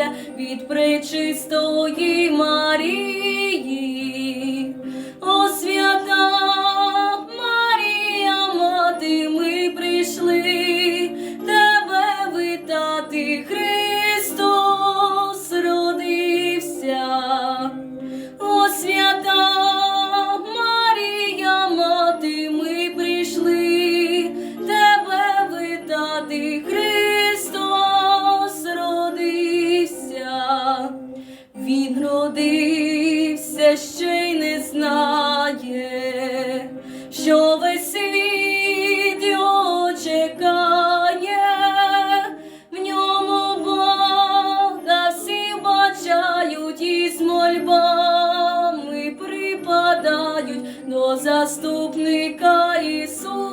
народився від пречистої Марії. О, свята Марія, мати, ми прийшли тебе витати, Христос родився, О, свята Марія, мати, ми прийшли тебе витати, Христос. Він родився ще й не знає, що весь світ його чекає, в ньому Бога всі бачають і з мольбами припадають до заступника Ісуса.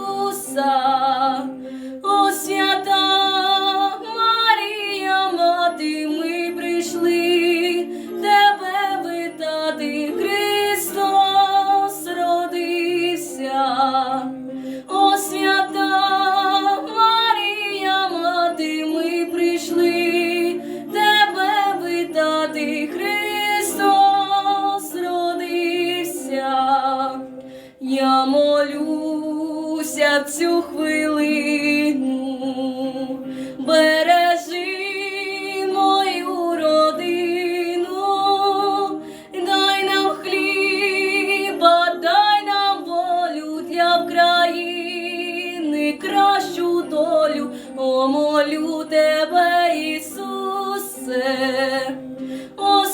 Я молюся цю хвилину, бережи мою родину, дай нам хліба, дай нам волю для країни. Кращу долю, О, молю тебе, Ісусе, о.